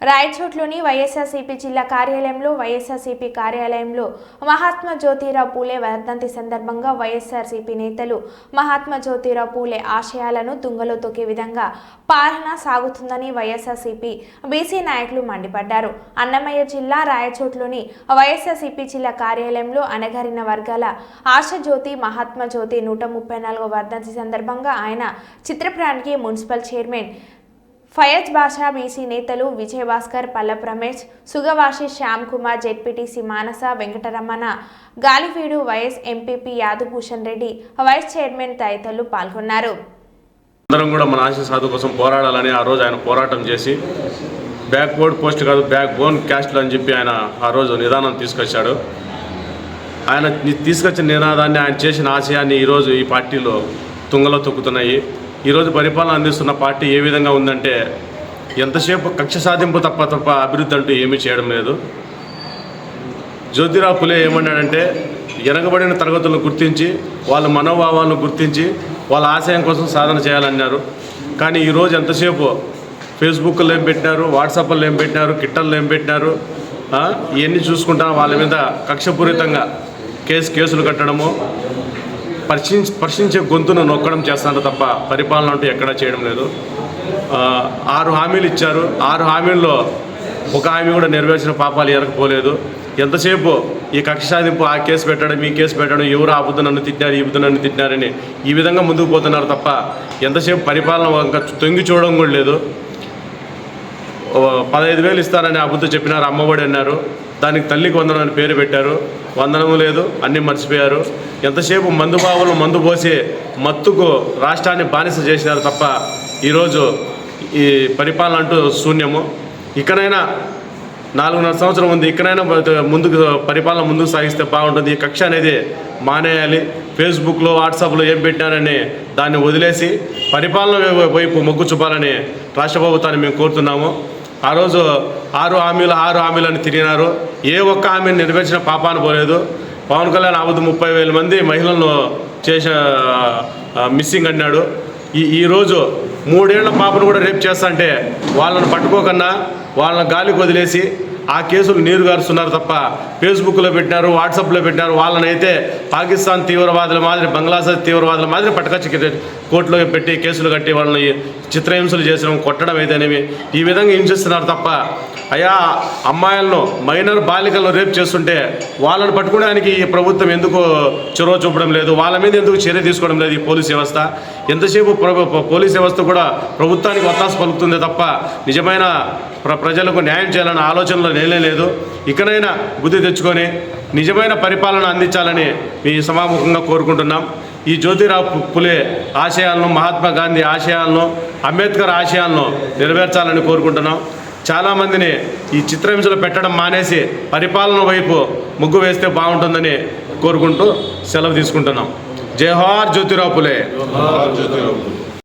రాయచోట్లోని వైఎస్ఆర్సీపీ జిల్లా కార్యాలయంలో వైఎస్ఆర్సీపీ కార్యాలయంలో మహాత్మా జ్యోతిరావు పూలే వర్ధంతి సందర్భంగా వైఎస్ఆర్సీపీ నేతలు మహాత్మా జ్యోతిరావు పూలే ఆశయాలను తుంగలో తొక్కే విధంగా పాలన సాగుతుందని వైఎస్ఆర్సీపీ బీసీ నాయకులు మండిపడ్డారు. అన్నమయ్య జిల్లా రాయచోట్లోని వైఎస్ఆర్సీపీ జిల్లా కార్యాలయంలో అణగారిన వర్గాల ఆశ జ్యోతి మహాత్మా జ్యోతి నూట ముప్పై నాలుగో వర్ధంతి సందర్భంగా ఆయన చిత్రపటానికి municipal chairman Fayaz Basha BC నేతలు Vijayabhaskar Pallap Ramesh Sugavasi Shyam Kumar ZPTC Manasa Venkataramana Galiveedu YS MPP Yadabhushan Reddy vice chairman తదితరులు పాల్గొన్నారు. అందరం కూడా మన ఆశ సాధు కోసం పోరాడాలని ఆ రోజు ఆయన పోరాటం చేసి బ్యాక్వర్డ్ పోస్ట్ కాదు బ్యాక్ బోన్ క్యాస్ట్లు అని చెప్పి ఆయన ఆ రోజు నిదానం తీసుకొచ్చాడు. ఆయన తీసుకొచ్చిన నినాదాన్ని ఆయన చేసిన ఆశయాన్ని ఈరోజు ఈ పార్టీలో తుంగలో తొక్కుతున్నాయి. ఈరోజు పరిపాలన అందిస్తున్న పార్టీ ఏ విధంగా ఉందంటే ఎంతసేపు కక్ష సాధింపు తప్ప తప్ప అభివృద్ధి అంటూ ఏమీ చేయడం లేదు. జ్యోతిరావు పులే ఏమన్నాడంటే ఎనగబడిన తరగతులను గుర్తించి వాళ్ళ మనోభావాలను గుర్తించి వాళ్ళ ఆశయం కోసం సాధన చేయాలన్నారు. కానీ ఈరోజు ఎంతసేపు ఫేస్బుక్లో ఏం పెట్టినారు వాట్సాప్లో ఏం పెట్టినారు కిట్టల్లో ఏం పెట్టినారు ఇవన్నీ చూసుకుంటా వాళ్ళ మీద కక్షపూరితంగా కేసు కేసులు కట్టడము పరిశీలి స్పర్శించే గొంతును నొక్కడం చేస్తున్నారు తప్ప పరిపాలన అంటూ ఎక్కడా చేయడం లేదు. ఆరు హామీలు ఇచ్చారు. ఆరు హామీల్లో ఒక హామీ కూడా నెరవేర్చిన పాపాలు ఎరకపోలేదు ఎంతసేపు ఈ కక్ష సాధింపు ఆ కేసు పెట్టడం ఈ కేసు పెట్టడం ఎవరు ఆ నన్ను తిట్టినారు ఈ నన్ను తిట్టినారని ఈ విధంగా ముందుకు పోతున్నారు తప్ప ఎంతసేపు పరిపాలన ఇంకా తొంగి చూడడం కూడా లేదు. పదహైదు వేలు ఇస్తారని అబద్ధం చెప్పినారు అమ్మఒడి అన్నారు. దానికి తల్లికి వందనం అని పేరు పెట్టారు. వందనము లేదు అన్నీ మర్చిపోయారు. ఎంతసేపు మందు బావులు మందు పోసి మత్తుకు రాష్ట్రాన్ని బానిస చేసినారు తప్ప ఈరోజు ఈ పరిపాలన అంటూ శూన్యము. ఇకనైనా నాలుగున్నర సంవత్సరం ఉంది. ఇక్కడైనా ముందుకు పరిపాలన ముందుకు సాగిస్తే బాగుంటుంది. ఈ కక్ష అనేది మానేయాలి. ఫేస్బుక్లో వాట్సాప్లో ఏం పెట్టినారని దాన్ని వదిలేసి పరిపాలన వైపు మొగ్గు చూపాలని రాష్ట్ర ప్రభుత్వాన్ని మేము కోరుతున్నాము. ఆ రోజు ఆరు హామీలు ఆరు హామీలను తిరిగినారు. ఏ ఒక్క హామీని నెరవేర్చిన పాపాను పోలేదు. పవన్ కళ్యాణ్ అవద్దు ముప్పై వేల మంది మహిళలను చేసిన మిస్సింగ్ అన్నాడు ఈ ఈరోజు మూడేళ్ళ పాపను కూడా రేపు చేస్తా అంటే వాళ్ళని పట్టుకోకన్నా వాళ్ళని గాలికి వదిలేసి ఆ కేసులు నీరు గారుస్తున్నారు తప్ప ఫేస్బుక్లో పెట్టినారు వాట్సాప్లో పెట్టినారు. వాళ్ళనైతే పాకిస్తాన్ తీవ్రవాదుల మాదిరి బంగ్లాదేశ్ తీవ్రవాదుల మాదిరి పట్టుకొచ్చి కోర్టులో పెట్టి కేసులు కట్టి వాళ్ళని చిత్రహింసలు చేసిన కొట్టడం అయితేనేమి. ఈ విధంగా హింసిస్తున్నారు తప్ప అయా అమ్మాయిలను మైనర్ బాలికలను రేపు చేస్తుంటే వాళ్ళని పట్టుకోవడానికి ఈ ప్రభుత్వం ఎందుకు చొరవ చూపడం లేదు? వాళ్ళ మీద ఎందుకు చర్య తీసుకోవడం లేదు ఈ పోలీస్ వ్యవస్థ? ఎంతసేపు పోలీస్ వ్యవస్థ కూడా ప్రభుత్వానికి ఒత్తాస పలుకుతుందే తప్ప నిజమైన ప్ర ప్రజలకు న్యాయం చేయాలన్న ఆలోచనలో నేనే లేదు. ఇకనైనా బుద్ధి తెచ్చుకొని నిజమైన పరిపాలన అందించాలని మీ సమాముఖంగా కోరుకుంటున్నాం. ఈ జ్యోతిరావు పులే ఆశయాలను మహాత్మా గాంధీ ఆశయాలను అంబేద్కర్ ఆశయాలను నెరవేర్చాలని కోరుకుంటున్నాం. చాలామందిని ఈ చిత్రహింసలు పెట్టడం మానేసి పరిపాలన వైపు ముగ్గు వేస్తే బాగుంటుందని కోరుకుంటూ సెలవు తీసుకుంటున్నాం. జై హార్